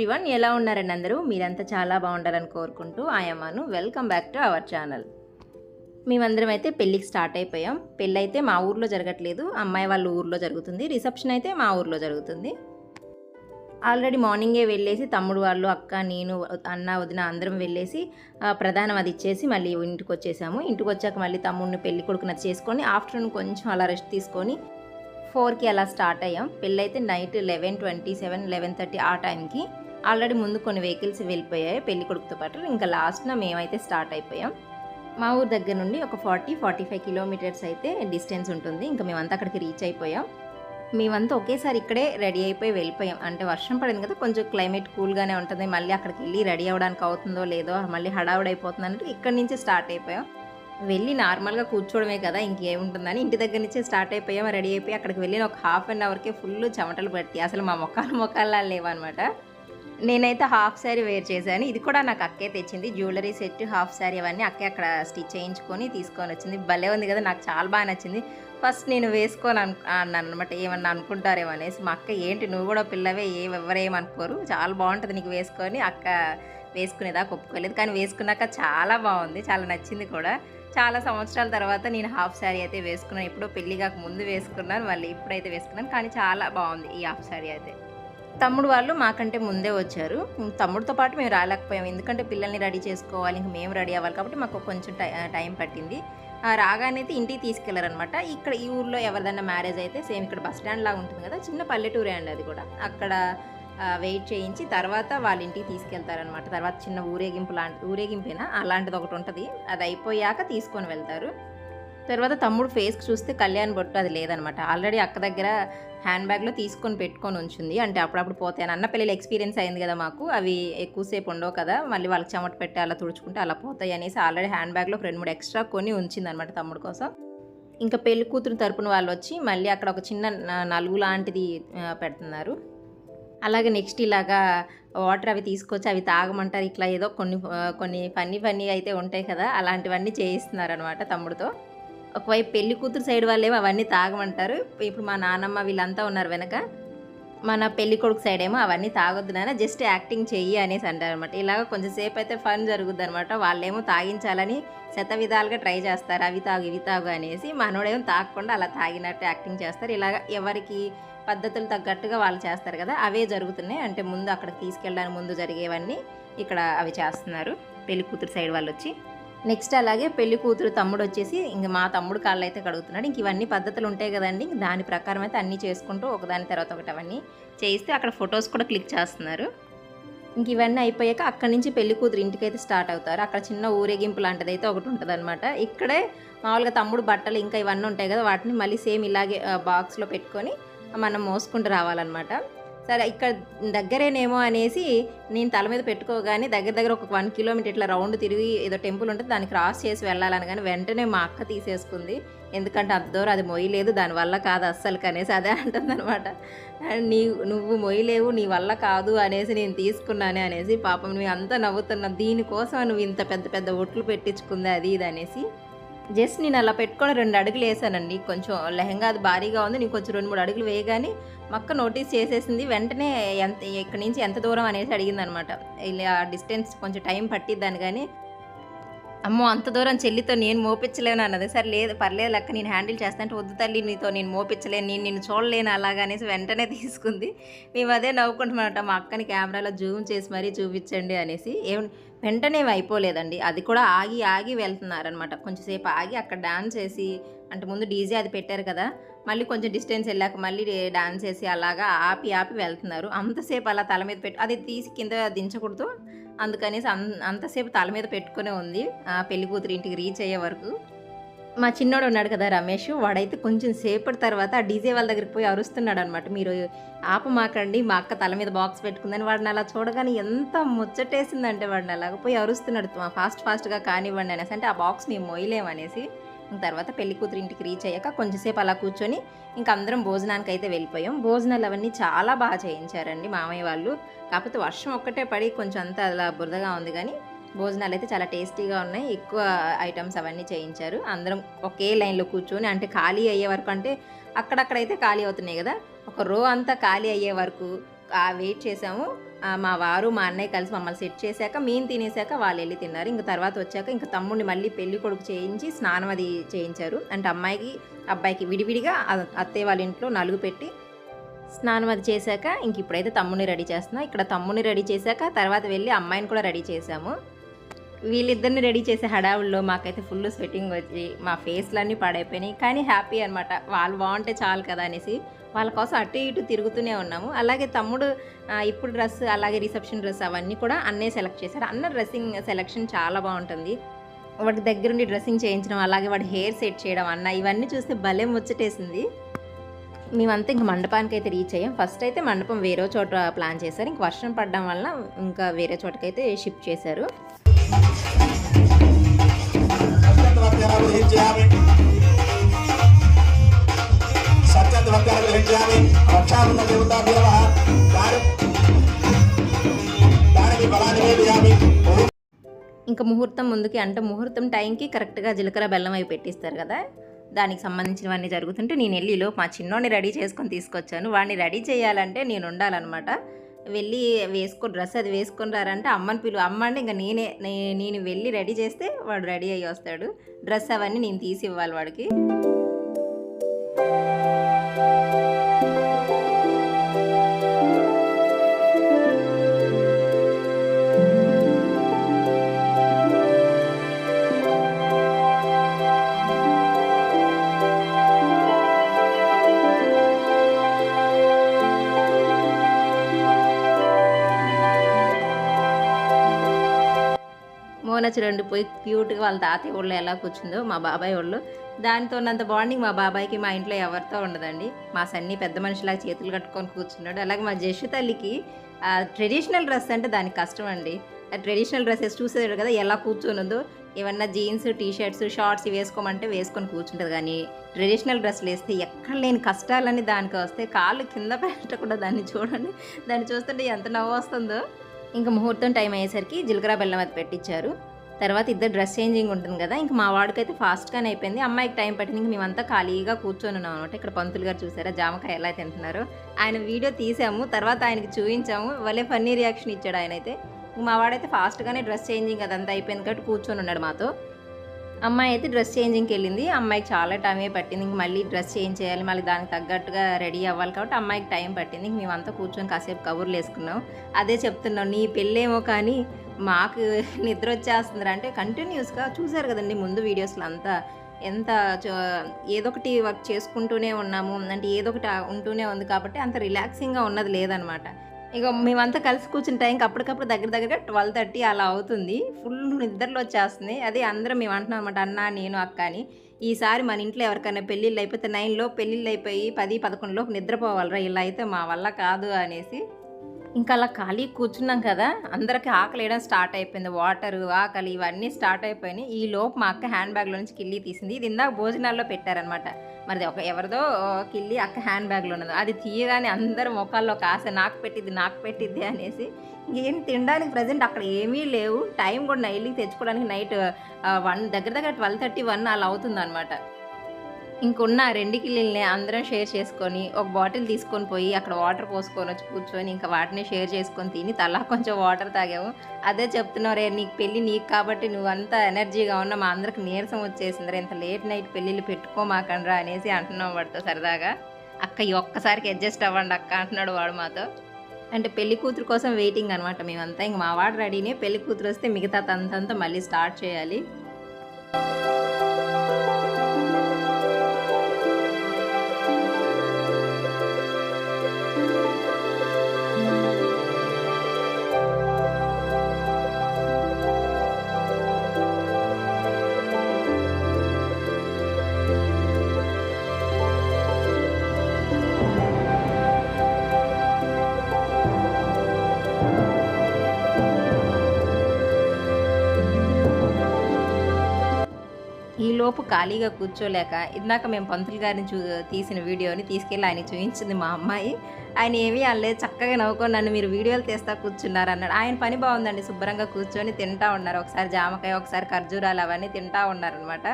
Everyone ఎలా ఉన్నారండి అందరూ? మీరంతా చాలా బాగుండాలని కోరుకుంటూ ఆయమ్మను welcome back to our channel మేమందరం అయితే పెళ్ళికి స్టార్ట్ అయిపోయాం. పెళ్ళి అయితే మా ఊర్లో జరగట్లేదు. అమ్మాయి వాళ్ళ ఊర్లో జరుగుతుంది. రిసెప్షన్ అయితే మా ఊర్లో జరుగుతుంది. ఆల్రెడీ మార్నింగే వెళ్ళేసి తమ్ముడు వాళ్ళు అక్క నేను అన్న వదిన అందరం వెళ్ళేసి ప్రధానం అది ఇచ్చేసి మళ్ళీ ఇంటికి వచ్చేసాము. ఇంటికి వచ్చాక మళ్ళీ తమ్ముడిని పెళ్ళి కొడుకున చేసుకొని ఆఫ్టర్నూన్ కొంచెం అలా రెస్ట్ తీసుకొని ఫోర్కి అలా స్టార్ట్ అయ్యాం. పెళ్ళైతే night eleven twenty seven eleven thirty ఆ టైంకి ఆల్రెడీ ముందు కొన్ని వెహికల్స్ వెళ్ళిపోయాయి పెళ్ళి కొడుకుతో పాటు. ఇంకా లాస్ట్న మేమైతే స్టార్ట్ అయిపోయాం. మా ఊరు దగ్గర నుండి ఒక ఫార్టీ ఫార్టీ ఫైవ్ కిలోమీటర్స్ అయితే డిస్టెన్స్ ఉంటుంది. ఇంకా మేమంతా అక్కడికి రీచ్ అయిపోయాం. మేమంతా ఒకేసారి ఇక్కడే రెడీ అయిపోయి వెళ్ళిపోయాం. అంటే వర్షం పడింది కదా కొంచెం క్లైమేట్ కూల్గానే ఉంటుంది. మళ్ళీ అక్కడికి వెళ్ళి రెడీ అవ్వడానికి అవుతుందో లేదో మళ్ళీ హడావుడి అయిపోతుంది అన్నట్టు ఇక్కడి నుంచి స్టార్ట్ అయిపోయాం. వెళ్ళి నార్మల్గా కూర్చోవడమే కదా ఇంకేముంటుందని. ఇంటి దగ్గర నుంచే స్టార్ట్ అయిపోయాం. రెడీ అయిపోయి అక్కడికి వెళ్ళిన ఒక హాఫ్ అన్ అవర్కే ఫుల్ చెమటలు పట్టి. అసలు మా మొక్కలు మొక్కల్లా లేవన్నమాట. నేనైతే హాఫ్ శారీ వేర్ చేశాను. ఇది కూడా నాకు అక్కే తెచ్చింది. జ్యువెలరీ సెట్ హాఫ్ శారీ అవన్నీ అక్కే అక్కడ స్టిచ్ చేయించుకొని తీసుకొని వచ్చింది. భలే ఉంది కదా నాకు చాలా బాగా నచ్చింది. ఫస్ట్ నేను వేసుకోని అను అన్నాను అనమాట ఏమన్నా అనుకుంటారేమో అనేసి మా అక్క ఏంటి నువ్వు కూడా పిల్లవే ఏ ఎవరేమనుకోరు చాలా బాగుంటుంది నీకు వేసుకొని. అక్క వేసుకునేదాకా ఒప్పుకోలేదు. కానీ వేసుకున్నాక చాలా బాగుంది. చాలా నచ్చింది కూడా. చాలా సంవత్సరాల తర్వాత నేను హాఫ్ శారీ అయితే వేసుకున్నాను. ఎప్పుడో పెళ్ళి కాక ముందు వేసుకున్నాను. మళ్ళీ ఇప్పుడైతే వేసుకున్నాను. కానీ చాలా బాగుంది ఈ హాఫ్ శారీ అయితే. తమ్ముడు వాళ్ళు మాకంటే ముందే వచ్చారు. తమ్ముడితో పాటు మేము రాలేకపోయాం. ఎందుకంటే పిల్లల్ని రెడీ చేసుకోవాలి ఇంకా మేము రెడీ అవ్వాలి కాబట్టి మాకు కొంచెం టై టైం పట్టింది. ఆ రాగానే అయితే ఇంటికి తీసుకెళ్ళారనమాట ఇక్కడ ఈ ఊర్లో ఎవరిదైనా మ్యారేజ్ అయితే సేమ్ ఇక్కడ బస్ స్టాండ్ లాగా ఉంటుంది కదా చిన్న పల్లెటూరే అండి అది కూడా. అక్కడ వెయిట్ చేయించి తర్వాత వాళ్ళ ఇంటికి తీసుకెళ్తారనమాట తర్వాత చిన్న ఊరేగింపు లాంటి ఊరేగింపేనా? అలాంటిది ఒకటి ఉంటుంది. అది అయిపోయాక తీసుకొని వెళ్తారు. తర్వాత తమ్ముడు ఫేస్కి చూస్తే కళ్యాణ్ బొట్టు అది లేదనమాట. ఆల్రెడీ అక్క దగ్గర హ్యాండ్ బ్యాగ్లో తీసుకొని పెట్టుకొని ఉంచింది. అంటే అప్పుడప్పుడు పోతాయి అన్న పిల్లలు ఎక్స్పీరియన్స్ అయింది కదా మాకు. అవి ఎక్కువసేపు ఉండవు కదా. మళ్ళీ వాళ్ళకి చెమట పెట్టి అలా తుడుచుకుంటే అలా పోతాయి అనేసి ఆల్రెడీ హ్యాండ్ బ్యాగ్లో రెండు మూడు ఎక్స్ట్రా కొని ఉంచిందనమాట తమ్ముడు కోసం. ఇంకా పెళ్ళి కూతురు తరపున వాళ్ళు వచ్చి మళ్ళీ అక్కడ ఒక చిన్న నలుగు లాంటిది పెడుతున్నారు. అలాగే నెక్స్ట్ ఇలాగా వాటర్ అవి తీసుకొచ్చి అవి తాగమంటారు. ఇట్లా ఏదో కొన్ని కొన్ని ఫన్నీ ఫన్నీ అయితే ఉంటాయి కదా. అలాంటివన్నీ చేయిస్తున్నారు అనమాట తమ్ముడితో. ఒకవైపు పెళ్ళి కూతురు సైడ్ వాళ్ళేమో అవన్నీ తాగమంటారు. ఇప్పుడు మా నాన్నమ్మ వీళ్ళంతా ఉన్నారు వెనక. మన పెళ్ళి కొడుకు సైడ్ ఏమో అవన్నీ తాగొద్దు నాన్న జస్ట్ యాక్టింగ్ చెయ్యి అనేసి అంటారు అనమాట ఇలాగ కొంచెం సేపు అయితే ఫన్ జరుగుద్ది అనమాట వాళ్ళేమో తాగించాలని శత విధాలుగా ట్రై చేస్తారు. అవి తాగు ఇవి తాగు అనేసి మనోడేమో తాగకుండా అలా తాగినట్టు యాక్టింగ్ చేస్తారు. ఇలాగ ఎవరికి పద్ధతులు తగ్గట్టుగా వాళ్ళు చేస్తారు కదా అవే జరుగుతున్నాయి. అంటే ముందు అక్కడికి తీసుకెళ్ళడానికి ముందు జరిగేవన్నీ ఇక్కడ అవి చేస్తున్నారు. పెళ్ళి కూతురు సైడ్ వాళ్ళు వచ్చి నెక్స్ట్ అలాగే పెళ్ళి కూతురు తమ్ముడు వచ్చేసి ఇంక మా తమ్ముడు కాళ్ళు అయితే కడుగుతున్నాడు. ఇంక ఇవన్నీ పద్ధతులు ఉంటాయి కదండి. దాని ప్రకారం అయితే అన్నీ చేసుకుంటూ ఒకదాని తర్వాత ఒకటి అవన్నీ చేయిస్తే అక్కడ ఫొటోస్ కూడా క్లిక్ చేస్తున్నారు. ఇంక ఇవన్నీ అయిపోయాక అక్కడి నుంచి పెళ్ళి కూతురు ఇంటికి అయితే స్టార్ట్ అవుతారు. అక్కడ చిన్న ఊరేగింపు లాంటిది అయితే ఒకటి ఉంటుంది అనమాట ఇక్కడే మామూలుగా తమ్ముడు బట్టలు ఇంకా ఇవన్నీ ఉంటాయి కదా వాటిని మళ్ళీ సేమ్ ఇలాగే బాక్స్లో పెట్టుకొని మనం మోసుకుంటూ రావాలన్నమాట. సరే ఇక్కడ దగ్గరేనేమో అనేసి నేను తల మీద పెట్టుకోగానే దగ్గర దగ్గర ఒక వన్ కిలోమీటర్ ఇట్లా రౌండ్ తిరిగి ఏదో టెంపుల్ ఉంటుంది దాన్ని క్రాస్ చేసి వెళ్ళాలని కానీ వెంటనే మా అక్క తీసేసుకుంది. ఎందుకంటే అంత దూరం అది మొయ్యలేదు దానివల్ల కాదు అస్సలు కనేసి అదే అంటుంది అనమాట నీ నువ్వు మొయ్యలేవు నీ వల్ల కాదు అనేసి నేను తీసుకున్నానే అనేసి పాపం నువ్వు అంతా నవ్వుతున్నా దీనికోసం నువ్వు ఇంత పెద్ద పెద్ద ఒట్లు పెట్టించుకుంది అది ఇది అనేసి జస్ట్ నేను అలా పెట్టుకొని రెండు అడుగులు వేసానండి. కొంచెం లెహంగా అది భారీగా ఉంది నేను కొంచెం రెండు మూడు అడుగులు వేయగానే మక్క నోటీస్ చేసేసింది. వెంటనే ఎంత ఇక్కడి నుంచి ఎంత దూరం అనేసి అడిగింది అనమాట ఇలా డిస్టెన్స్ కొంచెం టైం పట్టిద్దాను కానీ అమ్మో అంత దూరం చెల్లితో నేను మోపించలేను అన్నది. సరే లేదు పర్లేదు లెక్క నేను హ్యాండిల్ చేస్తా అంటే వద్దు తల్లి నీతో నేను మోపించలేను నేను నిన్ను చూడలేను అలాగా అనేసి వెంటనే తీసుకుంది. మేము అదే నవ్వుకుంటున్నామట మా అక్కని కెమెరాలో జూమ్ చేసి మరీ చూపించండి అనేసి. ఏం వెంటనే అయిపోలేదండి. అది కూడా ఆగి ఆగి వెళ్తున్నారనమాట కొంచెంసేపు ఆగి అక్కడ డాన్స్ చేసి అంటే ముందు డీజే అది పెట్టారు కదా మళ్ళీ కొంచెం డిస్టెన్స్ వెళ్ళాక మళ్ళీ డాన్స్ చేసి అలాగా ఆపి ఆపి వెళ్తున్నారు. అంతసేపు అలా తల మీద పెట్టి అది తీసి కింద దించకూడదు. అందుకనేసి అంతసేపు తల మీద పెట్టుకునే ఉంది. ఆ పెళ్ళి కూతురు ఇంటికి రీచ్ అయ్యే వరకు. మా చిన్నోడు ఉన్నాడు కదా రమేష్ వాడైతే కొంచెం సేపటి తర్వాత ఆ డీజే వాళ్ళ దగ్గరికి పోయి అరుస్తున్నాడు అనమాట మీరు ఆపమాకండి మా అక్క తల మీద బాక్స్ పెట్టుకుందని వాడిని అలా చూడగానే ఎంత ముచ్చటేసిందంటే వాడిని అలాగ పోయి అరుస్తున్నాడు. ఫాస్ట్ ఫాస్ట్గా కానివ్వండి అనేసి. అంటే ఆ బాక్స్ మేము మొయ్యలేమనేసి తర్వాత పెళ్ళి కూతురు ఇంటికి రీచ్ అయ్యాక కొంచెంసేపు అలా కూర్చొని ఇంకా అందరం భోజనానికి అయితే వెళ్ళిపోయాం. భోజనాలు అవన్నీ చాలా బాగా చేయించారండి మామయ్య వాళ్ళు. కాకపోతే వర్షం ఒక్కటే పడి కొంచెం అంతా అలా బురదగా ఉంది కానీ భోజనాలు అయితే చాలా టేస్టీగా ఉన్నాయి. ఎక్కువ ఐటమ్స్ అవన్నీ చేయించారు. అందరం ఒకే లైన్లో కూర్చొని అంటే ఖాళీ అయ్యే వరకు అంటే అక్కడక్కడైతే ఖాళీ అవుతున్నాయి కదా. ఒక రో అంతా ఖాళీ అయ్యే వరకు వెయిట్ చేసాము. మా వారు మా అన్నయ్య కలిసి మమ్మల్ని సెట్ చేశాక మేము తినేసాక వాళ్ళు వెళ్ళి తిన్నారు. ఇంకా తర్వాత వచ్చాక ఇంకా తమ్ముడిని మళ్ళీ పెళ్ళి కొడుకు చేయించి స్నానం అది చేయించారు. అంటే అమ్మాయికి అబ్బాయికి విడివిడిగా అత్తయ్య వాళ్ళ ఇంట్లో నలుగు పెట్టి స్నానం అది చేశాక ఇంక ఇప్పుడైతే తమ్ముని రెడీ చేస్తున్నా. ఇక్కడ తమ్ముని రెడీ చేశాక తర్వాత వెళ్ళి అమ్మాయిని కూడా రెడీ చేశాము. వీళ్ళిద్దరిని రెడీ చేసే హడావుల్లో మాకైతే ఫుల్ స్వెట్టింగ్ వచ్చి మా ఫేస్లన్నీ పాడైపోయినాయి. కానీ హ్యాపీ అనమాట వాళ్ళు బాగుంటే చాలు కదా అనేసి వాళ్ళ కోసం అటు ఇటు తిరుగుతూనే ఉన్నాము. అలాగే తమ్ముడు ఇప్పుడు డ్రెస్ అలాగే రిసెప్షన్ డ్రెస్ అవన్నీ కూడా అన్నే సెలెక్ట్ చేశారు అన్న డ్రెస్సింగ్ సెలెక్షన్ చాలా బాగుంటుంది. వాడి దగ్గరుండి డ్రెస్సింగ్ చేయించడం అలాగే వాడి హెయిర్ సెట్ చేయడం అన్న ఇవన్నీ చూస్తే భలే ముచ్చటేసింది. మేమంతా ఇంక మండపానికి అయితే రీచ్ అయ్యాం. ఫస్ట్ అయితే మండపం వేరే చోట ప్లాన్ చేశారు. ఇంక వర్షం పడడం వల్ల ఇంకా వేరే చోటకైతే షిఫ్ట్ చేశారు. దేవతా దేవ దానికి బలాన్ని ఇంకా ముహూర్తం ముందుకి అంటే ముహూర్తం టైంకి కరెక్ట్గా జీలకర్ర బెల్లం అవి పెట్టిస్తారు కదా. దానికి సంబంధించినవన్నీ జరుగుతుంటే నేను వెళ్ళిలో మా చిన్నోడిని రెడీ చేసుకొని తీసుకొచ్చాను. వాడిని రెడీ చేయాలంటే నేను ఉండాలన్నమాట. వెళ్ళి వేసుకో డ్రెస్ అది వేసుకొని రారంటే అమ్మని పిలువు అమ్మ అంటే ఇంకా నేనే నే- నేను వెళ్ళి రెడీ చేస్తే వాడు రెడీ అయ్యి వస్తాడు. డ్రెస్ అవన్నీ నేను తీసి ఇవ్వాలి వాడికి. చూడండి పోయి క్యూట్గా వాళ్ళ తాతయ్య వాళ్ళు ఎలా కూర్చుందో మా బాబాయ్ వాళ్ళు దానితో ఉన్నంత బాండింగ్ మా బాబాయ్కి మా ఇంట్లో ఎవరితో ఉండదండి. మా సన్ని పెద్ద మనిషిలాగా చేతులు కట్టుకొని కూర్చున్నాడు. అలాగే మా జషు తల్లికి ట్రెడిషనల్ డ్రెస్ అంటే దానికి కష్టం అండి. ట్రెడిషనల్ డ్రెస్సెస్ చూసేది కదా ఎలా కూర్చొని ఉందో ఏమన్నా జీన్స్ టీ షర్ట్స్ షార్ట్స్ వేసుకోమంటే వేసుకొని కూర్చుంటుంది. కానీ ట్రెడిషనల్ డ్రెస్సులు వేస్తే ఎక్కడ లేని కష్టాలన్నీ దానికి వస్తే కాళ్ళు కింద పెట్టకుండా దాన్ని చూడండి. దాన్ని చూస్తుంటే ఎంత నవ్వు వస్తుందో. ఇంకా ముహూర్తం టైం అయ్యేసరికి జీలకర్ర బెల్లం అది పెట్టించారు. తర్వాత ఇద్దరు డ్రెస్ చేంజింగ్ ఉంటుంది కదా ఇంక మా వాడికైతే ఫాస్ట్గానే అయిపోయింది. అమ్మాయికి టైం పట్టింది ఇంక మేమంతా ఖాళీగా కూర్చొని ఉన్నాం అనమాట ఇక్కడ పంతులు గారు చూసారా జామకాయ ఎలా తింటున్నారు. ఆయన వీడియో తీసాము తర్వాత ఆయనకి చూపించాము. వాళ్ళే ఫన్నీ రియాక్షన్ ఇచ్చాడు ఆయన అయితే ఇంక మా వాడైతే ఫాస్ట్గానే డ్రెస్ చేంజింగ్ అదంతా అయిపోయింది కాబట్టి కూర్చొని ఉన్నాడు మాతో. అమ్మాయి అయితే డ్రెస్ చేంజింగ్కి వెళ్ళింది. అమ్మాయికి చాలా టైమే పట్టింది ఇంక మళ్ళీ డ్రెస్ చేంజ్ చేయాలి మళ్ళీ దానికి తగ్గట్టుగా రెడీ అవ్వాలి కాబట్టి అమ్మాయికి టైం పట్టింది. ఇంక మేమంతా కూర్చొని కాసేపు కబుర్లు వేసుకున్నాం. అదే చెప్తున్నాం నీ పెళ్ళేమో కానీ మాకు నిద్ర వచ్చేస్తుంది అంటే కంటిన్యూస్గా చూసారు కదండి ముందు వీడియోస్లో అంతా. ఎంత ఏదొకటి ఏదో ఒకటి వర్క్ చేసుకుంటూనే ఉన్నాము. అంటే ఏదో ఒకటి ఉంటూనే ఉంది కాబట్టి అంత రిలాక్సింగ్గా ఉన్నది లేదనమాట. ఇక మేమంతా కలిసి కూర్చున్న టైంకి అప్పటికప్పుడు దగ్గర దగ్గరగా ట్వెల్వ్ థర్టీ అలా అవుతుంది. ఫుల్ నిద్రలో వచ్చేస్తుంది. అదే అందరం మేము అంటున్నాం అనమాట అన్న నేను అక్క అని. ఈసారి మన ఇంట్లో ఎవరికైనా పెళ్ళిళ్ళు అయిపోతే నైన్లో పెళ్ళిళ్ళు అయిపోయి పది పదకొండులోపు నిద్రపోవాలరా. ఇలా అయితే మా వల్ల కాదు అనేసి ఇంకా అలా ఖాళీ కూర్చున్నాం కదా అందరికి ఆకలి వేయడం స్టార్ట్ అయిపోయింది. వాటర్ ఆకలి ఇవన్నీ స్టార్ట్ అయిపోయినాయి. ఈ లోపు మా అక్క హ్యాండ్ బ్యాగ్లో నుంచి కిల్లి తీసింది. ఇది ఇందాక భోజనాల్లో పెట్టారనమాట మరి ఒక ఎవరిదో కిల్లి అక్క హ్యాండ్ బ్యాగ్లో ఉన్నది. అది తీయగానే అందరు ముఖాల్లో ఒక ఆశ నాకు పెట్టిద్ది నాకు పెట్టిద్ది అనేసి ఏం తినడానికి ప్రజెంట్ అక్కడ ఏమీ లేవు. టైం కూడా నైట్కి తెచ్చుకోవడానికి నైట్ వన్ దగ్గర దగ్గర ట్వెల్వ్ థర్టీ వన్ అలా అవుతుంది అనమాట ఇంకున్న రెండు కిల్లీల్ని అందరం షేర్ చేసుకొని ఒక బాటిల్ తీసుకొని పోయి అక్కడ వాటర్ పోసుకొని వచ్చి కూర్చొని ఇంకా వాటిని షేర్ చేసుకొని తిని తలా కొంచెం వాటర్ తాగాము. అదే చెప్తున్నావు రే నీకు పెళ్ళి నీకు కాబట్టి నువ్వు అంతా ఎనర్జీగా ఉన్నా మా అందరికి నీరసం వచ్చేసింది రే ఇంత లేట్ నైట్ పెళ్ళిళ్ళు పెట్టుకోమాకండ్రా అనేసి అంటున్నాం వాడితో సరదాగా. అక్క ఈ ఒక్కసారికి అడ్జస్ట్ అవ్వండి అక్క అంటున్నాడు వాడు మాతో. అంటే పెళ్ళి కూతురు కోసం వెయిటింగ్ అనమాట మేమంతా. ఇంక మా వాడు రెడీనే పెళ్ళి కూతురు వస్తే మిగతా తంతంతా మళ్ళీ స్టార్ట్ చేయాలి. లోపు ఖాళీగా కూర్చోలేక ఇందాక మేము పంతులు గారిని చూ తీసిన వీడియోని తీసుకెళ్ళి ఆయన చూపించింది మా అమ్మాయి. ఆయన ఏమీ అనలేదు చక్కగా నవ్వుకొని నన్ను మీరు వీడియోలు తీస్తా కూర్చున్నారు అన్నాడు. ఆయన పని బాగుందండి శుభ్రంగా కూర్చొని తింటా ఉన్నారు. ఒకసారి జామకాయ ఒకసారి ఖర్జూరాలు అవన్నీ తింటా ఉన్నారనమాట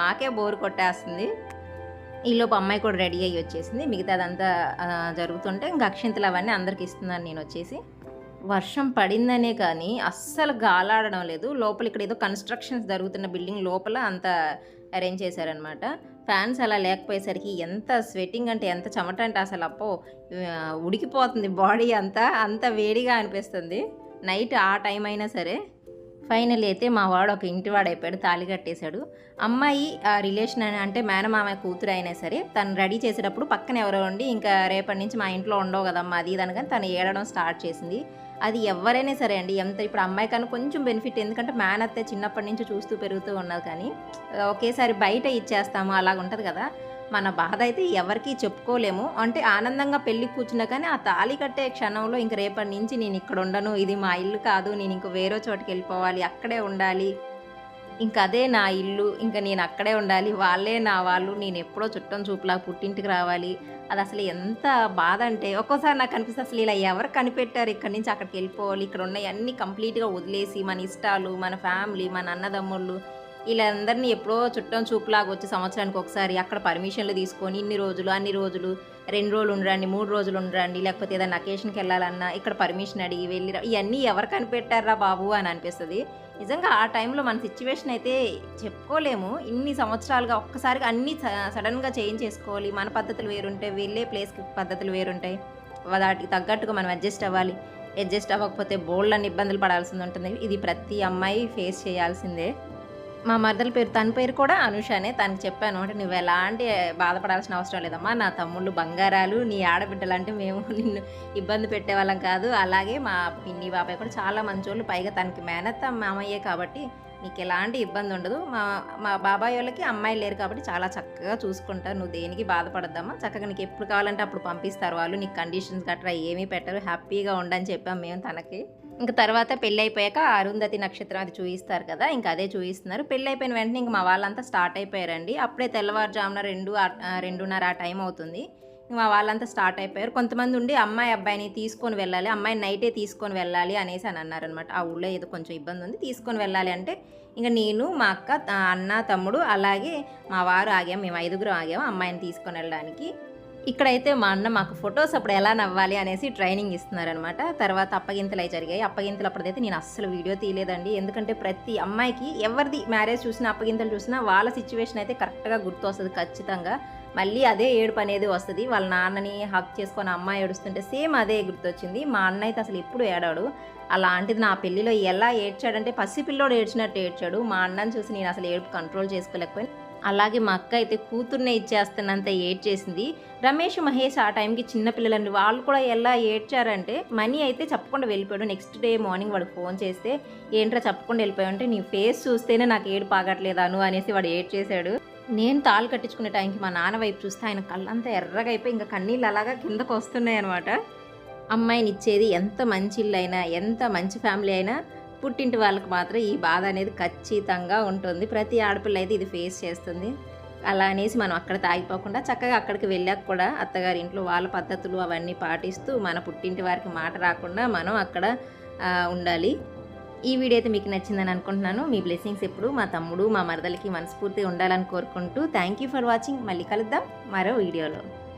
మాకే బోరు కొట్టేస్తుంది. ఈ లోపు అమ్మాయి కూడా రెడీ అయ్యి వచ్చేసింది. మిగతా అదంతా జరుగుతుంటే ఇంకా అక్షింతలు అవన్నీ అందరికి ఇస్తున్నాను నేను వచ్చేసి. వర్షం పడిందనే కానీ అస్సలు గాలాడడం లేదు. లోపల ఇక్కడ ఏదో కన్స్ట్రక్షన్స్ జరుగుతున్న బిల్డింగ్ లోపల అంత అరేంజ్ చేశారనమాట. ఫ్యాన్స్ అలా లేకపోయేసరికి ఎంత స్వెట్టింగ్ అంటే ఎంత చెమట అంటే అసలు అప్పో ఉడికిపోతుంది బాడీ అంతా అంత వేడిగా అనిపిస్తుంది. నైట్ ఆ టైం అయినా సరే ఫైనల్ అయితే మా వాడు ఒక ఇంటివాడు అయిపోయాడు తాళి కట్టేశాడు. అమ్మాయి ఆ రిలేషన్ అని అంటే మేనమామ కూతురు అయినా సరే తను రెడీ చేసేటప్పుడు పక్కన ఎవరో ఉండి ఇంకా రేపటి నుంచి మా ఇంట్లో ఉండవు కదమ్మా అది ఇది తను ఏడడం స్టార్ట్ చేసింది. అది ఎవరైనా సరే అండి ఎంత ఇప్పుడు అమ్మాయి కన్నా కొంచెం బెనిఫిట్ ఎందుకంటే మేనత్తే చిన్నప్పటి నుంచి చూస్తూ పెరుగుతూ ఉన్నది కానీ ఒకేసారి బయట ఇచ్చేస్తాము అలాగ ఉంటుంది కదా. మన బాధ అయితే ఎవరికి చెప్పుకోలేము. అంటే ఆనందంగా పెళ్ళి కూర్చున్నా కానీ ఆ తాళి కట్టే క్షణంలో ఇంక రేపటి నుంచి నేను ఇక్కడ ఉండను ఇది మా ఇల్లు కాదు నేను ఇంక వేరే చోటుకి వెళ్ళిపోవాలి అక్కడే ఉండాలి ఇంక అదే నా ఇల్లు ఇంకా నేను అక్కడే ఉండాలి. వాళ్ళే నా వాళ్ళు. నేను ఎప్పుడో చుట్టం చూపులా పుట్టింటికి రావాలి. అది అసలు ఎంత బాధ అంటే ఒక్కోసారి నాకు అనిపిస్తుంది అసలు ఇలా ఎవరు కనిపెట్టారు? ఇక్కడి నుంచి అక్కడికి వెళ్ళిపోవాలి. ఇక్కడ ఉన్నాయి అన్నీ కంప్లీట్గా వదిలేసి మన ఇష్టాలు మన ఫ్యామిలీ మన అన్నదమ్ముళ్ళు వీళ్ళందరినీ ఎప్పుడో చుట్టం చూపులాగా వచ్చి సంవత్సరానికి ఒకసారి అక్కడ పర్మిషన్లు తీసుకొని ఇన్ని రోజులు అన్ని రోజులు రెండు రోజులు ఉండరండి మూడు రోజులు ఉండరండి లేకపోతే ఏదైనా అకేషన్కి వెళ్ళాలన్నా ఇక్కడ పర్మిషన్ అడిగి వెళ్ళి ఇవన్నీ ఎవరు కనిపెట్టారా బాబు అని అనిపిస్తుంది. నిజంగా ఆ టైంలో మన సిచ్యువేషన్ అయితే చెప్పుకోలేము. ఇన్ని సంవత్సరాలుగా ఒక్కసారిగా అన్నీ స- సడన్గా చేంజ్ చేసుకోవాలి. మన పద్ధతులు వేరుంటాయి వెళ్ళే ప్లేస్కి పద్ధతులు వేరుంటాయి. వాటికి తగ్గట్టుగా మనం అడ్జస్ట్ అవ్వాలి. అడ్జస్ట్ అవ్వకపోతే బోల్డ్ అని ఇబ్బందులు పడాల్సింది ఉంటుంది. ఇది ప్రతి అమ్మాయి ఫేస్ చేయాల్సిందే. మా మరదల పేరు తన పేరు కూడా అనుషానే. తను చెప్పాను అంటే నువ్వు ఎలాంటి బాధపడాల్సిన అవసరం లేదమ్మా. నా తమ్ముళ్ళు బంగారాలు నీ ఆడబిడ్డలు అంటే మేము నిన్ను ఇబ్బంది పెట్టేవాళ్ళం కాదు. అలాగే మా పిన్ని బాబాయ్ కూడా చాలా మంచోళ్ళు పైగా తనకి మేనత్త మామయ్యే కాబట్టి నీకు ఎలాంటి ఇబ్బంది ఉండదు. మా మా బాబాయ్ వాళ్ళకి అమ్మాయి లేరు కాబట్టి చాలా చక్కగా చూసుకుంటారు. నువ్వు దేనికి బాధపడద్దమ్మా. చక్కగా నీకు ఎప్పుడు కావాలంటే అప్పుడు పంపిస్తారు వాళ్ళు. నీకు కండిషన్స్ గట్రా ఏమీ పెట్టరు. హ్యాపీగా ఉండని చెప్పాం మేము తనకి. ఇంకా తర్వాత పెళ్ళి అయిపోయాక అరుంధతి నక్షత్రం అది చూయిస్తారు కదా ఇంకా అదే చూయిస్తున్నారు. పెళ్ళి అయిపోయిన వెంటనే ఇంక మా వాళ్ళంతా స్టార్ట్ అయిపోయారండి. అప్పుడే తెల్లవారుజామున రెండు రెండున్నర ఆ టైం అవుతుంది. మా వాళ్ళంతా స్టార్ట్ అయిపోయారు. కొంతమంది ఉండి అమ్మాయి అబ్బాయిని తీసుకొని వెళ్ళాలి అమ్మాయి నైటే తీసుకొని వెళ్ళాలి అనేసి అని అన్నారనమాట ఆ ఊళ్ళో ఏదో కొంచెం ఇబ్బంది ఉంది తీసుకొని వెళ్ళాలి అంటే ఇంకా నేను మా అక్క అన్న తమ్ముడు అలాగే మా వారు ఆగాం మేము ఐదుగురం ఆగాము అమ్మాయిని తీసుకొని వెళ్ళడానికి. ఇక్కడైతే మా అన్న మాకు ఫొటోస్ అప్పుడు ఎలా నవ్వాలి అనేసి ట్రైనింగ్ ఇస్తున్నారనమాట తర్వాత అప్పగింతలు అయి జరిగాయి. అప్పగింతలు అప్పుడైతే నేను అస్సలు వీడియో తీయలేదండి. ఎందుకంటే ప్రతి అమ్మాయికి ఎవరిది మ్యారేజ్ చూసినా అప్పగింతలు చూసినా వాళ్ళ సిచ్యువేషన్ అయితే కరెక్ట్గా గుర్తు వస్తుంది ఖచ్చితంగా. మళ్ళీ అదే ఏడుపు అనేది వస్తుంది. వాళ్ళ నాన్నని హక్ చేసుకొని అమ్మాయి ఏడుస్తుంటే సేమ్ అదే గుర్తొచ్చింది. మా అన్న అయితే అసలు ఎప్పుడు ఏడాడు. అలాంటిది నా పెళ్ళిలో ఎలా ఏడ్చాడంటే పసిపిల్లోడు ఏడ్చినట్టు ఏడ్చాడు. మా అన్నని చూసి నేను అసలు ఏడుపు కంట్రోల్ చేసుకోలేకపోయాను. అలాగే మా అక్క అయితే కూతుర్నే ఇచ్చేస్తున్నంత ఏడ్చేసింది. రమేష్ మహేష్ ఆ టైంకి చిన్నపిల్లలండి వాళ్ళు కూడా ఎలా ఏడ్చారంటే మనీ అయితే చెప్పకుండా వెళ్ళిపోయాడు. నెక్స్ట్ డే మార్నింగ్ వాడు ఫోన్ చేస్తే ఏంట్రా చెప్పకుండా వెళ్ళిపోయావు అంటే నీ ఫేస్ చూస్తేనే నాకు ఏడు పాగట్లేదాను అనేసి వాడు ఏడ్ చేశాడు నేను తాళ్ళు కట్టించుకునే టైంకి మా నాన్న వైపు చూస్తే ఆయన కళ్ళంతా ఎర్రగా అయిపోయి ఇంకా కన్నీళ్ళు అలాగా కిందకు వస్తున్నాయి అనమాట అమ్మాయిని ఇచ్చేది ఎంత మంచి ఇల్లు అయినా ఎంత మంచి ఫ్యామిలీ అయినా పుట్టింటి వాళ్ళకి మాత్రం ఈ బాధ అనేది ఖచ్చితంగా ఉంటుంది. ప్రతి ఆడపిల్ల అయితే ఇది ఫేస్ చేస్తుంది. అలా అనేసి మనం అక్కడ తాగిపోకుండా చక్కగా అక్కడికి వెళ్ళాక కూడా అత్తగారి ఇంట్లో వాళ్ళ పద్ధతులు అవన్నీ పాటిస్తూ మన పుట్టింటి వారికి మాట రాకుండా మనం అక్కడ ఉండాలి. ఈ వీడియో అయితే మీకు నచ్చిందని అనుకుంటున్నాను. మీ బ్లెస్సింగ్స్ ఎప్పుడు మా తమ్ముడు మా మరదలకి మనస్ఫూర్తిగా ఉండాలని కోరుకుంటూ థ్యాంక్ యూ ఫర్ వాచింగ్ మళ్ళీ కలుద్దాం మరో వీడియోలో.